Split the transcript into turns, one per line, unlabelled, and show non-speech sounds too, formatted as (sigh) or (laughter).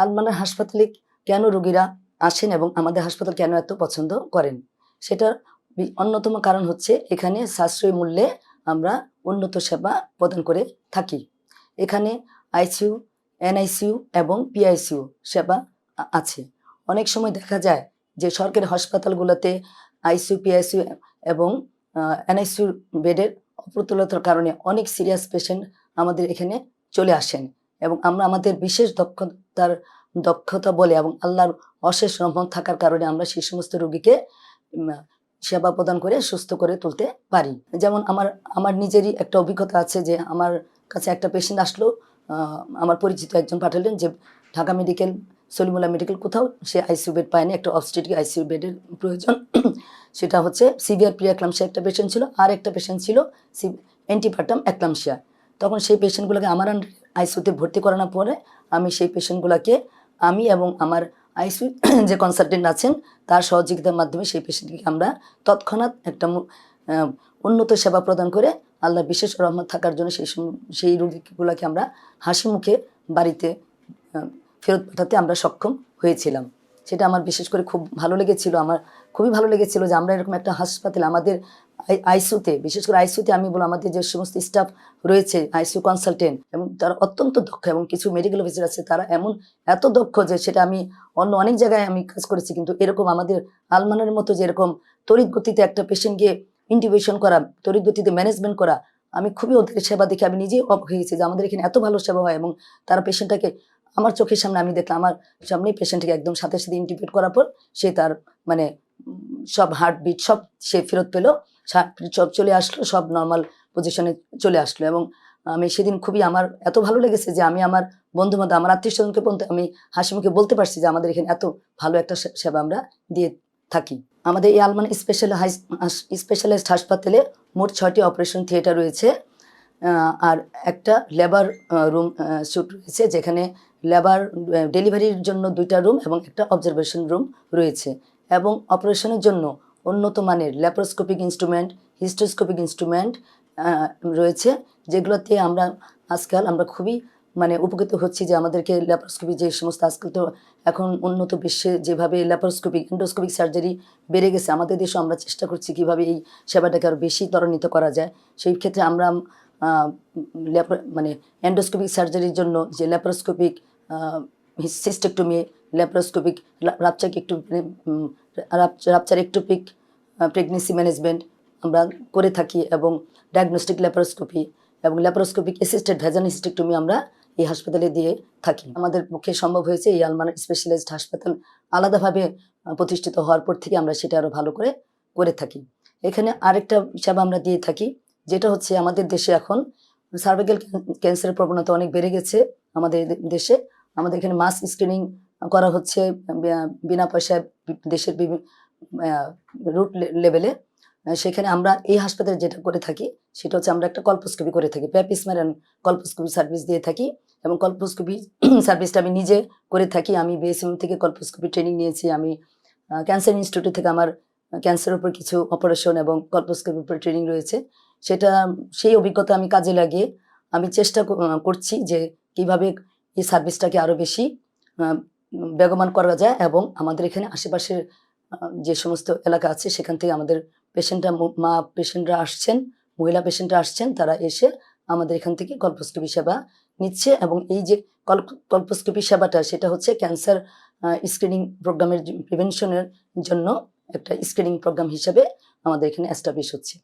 আলমানের হাসপাতালে কেন রোগীরা আসেন এবং আমাদের হাসপাতাল কেন এত পছন্দ করেন? সেটার অন্যতম কারণ হচ্ছে এখানে সাশ্রয়ী মূল্যে আমরা উন্নত সেবা প্রদান করে থাকি। এখানে আইসিইউ, এনআইসিইউ এবং পিআইসিইউ সেবা আছে। অনেক সময় দেখা যায় যে সরকারি হাসপাতালগুলোতে আইসিইউ, পিআইসিইউ এবং এনআইসিইউ বেডের অপ্রতুলতার কারণে অনেক সিরিয়াস পেশেন্ট আমাদের এখানে চলে আসেন এবং আমরা আমাদের বিশেষ দক্ষতার দক্ষতা বলে এবং আল্লাহর অশেষ রহমত থাকার কারণে আমরা সেই সমস্ত রোগীকে সেবা প্রদান করে সুস্থ করে তুলতে পারি। যেমন আমার আমার নিজেরই একটা অভিজ্ঞতা আছে যে আমার কাছে একটা পেশেন্ট আসলো আমার পরিচিত একজন পাঠালেন যে ঢাকা মেডিকেল সলিমুল্লাহ মেডিকেল কোথাও, সে আইসিইউ বেড পায়নি, একটা অবস্টেটিক আইসিইউ বেডের প্রয়োজন। (clears throat) সেটা হচ্ছে সিভিয়ার প্রিয়াক্লামশিয়া একটা পেশেন্ট ছিল আর একটা পেশেন্ট ছিল অ্যান্টিপার্টাম অ্যাক্লামশিয়া তখন সেই পেশেন্টগুলোকে আমার আইসিইউতে ভর্তি করানোর পরে আমি সেই পেশেন্টগুলোকে, আমি এবং আমার আইসিউ যে কনসালটেন্ট আছেন, তার সহযোগিতার মাধ্যমে সেই পেশেন্টকে আমরা তৎক্ষণাৎ একটা উন্নত সেবা প্রদান করে আল্লাহ বিশেষ রহমত থাকার জন্য সেই সেই রোগীগুলোকে আমরা হাসি মুখে বাড়িতে ফেরত পাঠাতে আমরা সক্ষম হয়েছিলাম। সেটা আমার বিশেষ করে খুব ভালো লেগেছিল, আমার খুবই ভালো লেগেছিল যে আমরা এরকম একটা হাসপাতাল, আমাদের আইসিউতে, বিশেষ করে আইসিউতে আমি বলব আমাদের যে সমস্ত স্টাফ রয়েছে, আইসিউ কনসালটেন্ট এবং তারা অত্যন্ত দক্ষ এবং কিছু মেডিকেল অফিসার আছে, তারা এমন এত দক্ষ যে সেটা আমি অন্য অনেক জায়গায় আমি কাজ করেছি, কিন্তু এরকম আমাদের আলমানের মতো যে এরকম গতিতে একটা পেশেন্টকে ইন্টিভেশন করা, তড়িৎ গতিতে ম্যানেজমেন্ট করা, আমি খুবই ওদের সেবা দেখে আমি নিজেই অবাক হয়ে গেছি যে আমাদের এখানে এত ভালো সেবা হয়, এবং তারা পেশেন্টটাকে আমার চোখের সামনে আমি দেখলাম, আমার সামনেই পেশেন্টকে একদম সাথে সাথে ইন্টিগ্রেট করার পর সে তার মানে সব হার্টবিট সব সে ফেরত পেল সব চলে আসলো, সব নর্মাল পজিশনে চলে আসলো এবং আমি সেদিন খুবই আমার এত ভালো লেগেছে যে আমি আমার বন্ধু বান্ধব আমার আত্মীয় স্বজনকে পর্যন্ত আমি হাসি মুখে বলতে পারছি যে আমাদের এখানে এত ভালো একটা সেবা আমরা দিয়ে থাকি। আমাদের এই আলমান স্পেশাল হাই স্পেশালাইজড হাসপাতালে মোট ছয়টি অপারেশন থিয়েটার রয়েছে আর একটা লেবার রুম শুট রয়েছে যেখানে লেবার ডেলিভারির জন্য দুইটা রুম এবং একটা অবজারভেশন রুম রয়েছে এবং অপারেশনের জন্য উন্নত মানের ল্যাপারোস্কোপিক ইনস্ট্রুমেন্ট হিস্টোস্কোপিক ইনস্ট্রুমেন্ট রয়েছে, যেগুলোতে আমরা আজকাল আমরা খুবই মানে উপকৃত হচ্ছি যে আমাদেরকে ল্যাপারোস্কোপি যে সমস্ত আজকাল তো এখন উন্নত বিশ্বে যেভাবে ল্যাপারোস্কোপিক এন্ডোস্কোপিক সার্জারি বেড়ে গেছে, আমাদের দেশেও আমরা চেষ্টা করছি কীভাবে এই সেবাটাকে আরও বেশি ত্বরান্বিত করা যায়। সেই ক্ষেত্রে আমরা মানে এন্ডোস্কোপিক সার্জারির জন্য যে ল্যাপারোস্কোপিক সিস্টেকটমি ল্যাপারোস্কোপিক রাপচার একটু রাপচার একটোপিক প্রেগনেন্সি ম্যানেজমেন্ট আমরা করে থাকি এবং ডায়াগনস্টিক ল্যাপারোস্কোপি এবং ল্যাপারোস্কোপিক অ্যাসিস্টেড ভ্যাজান হিস্টেক্টমি আমরা এই হাসপাতালে দিয়ে থাকি। আমাদের পক্ষে সম্ভব হয়েছে এই আলমান স্পেশালাইজড হাসপাতাল আলাদাভাবে প্রতিষ্ঠিত হওয়ার পর থেকে আমরা সেটা আরও ভালো করে করে থাকি। এখানে আরেকটা সেবা আমরা দিয়ে থাকি, যেটা হচ্ছে আমাদের দেশে এখন সার্ভাইকাল ক্যান্সারের প্রবণতা অনেক বেড়ে গেছে আমাদের দেশে। আমাদের এখানে মাস স্ক্রিনিং করা হচ্ছে বিনা পয়সায় দেশের বিভিন্ন রুট লেভেলে সেখানে আমরা এই হাসপাতালে যেটা করে থাকি, সেটা হচ্ছে আমরা একটা কল্পোস্কোপি করে থাকি প্যাপিসমার অ্যান্ড কল্পোস্কোপি সার্ভিস দিয়ে থাকি এবং কল্পোস্কোপি (clears throat) সার্ভিসটা আমি নিজে করে থাকি। আমি বিএসএম থেকে কল্পোস্কোপি ট্রেনিং নিয়েছি, আমি ক্যান্সার ইনস্টিটিউট থেকে আমার ক্যান্সারের উপর কিছু অপারেশন এবং কল্পোস্কোপির উপর ট্রেনিং রয়েছে। সেটা, সেই অভিজ্ঞতা আমি কাজে লাগিয়ে আমি চেষ্টা করছি যে কীভাবে এই সার্ভিসটাকে আরও বেশি বেগমান করা যায় এবং আমাদের এখানে আশেপাশের যে সমস্ত এলাকা আছে, সেখান থেকে আমাদের পেশেন্টরা মা পেশেন্টরা আসছেন, মহিলা পেশেন্টরা আসছেন, তারা এসে আমাদের এখান থেকে কল্পস্কোপি সেবা নিচ্ছে এবং এই যে কল্পস্কোপি সেবাটা, সেটা হচ্ছে ক্যান্সার স্ক্রিনিং প্রোগ্রামের প্রিভেনশনের জন্য একটা স্ক্রিনিং প্রোগ্রাম হিসেবে আমাদের এখানে এস্টাবলিশ হচ্ছে।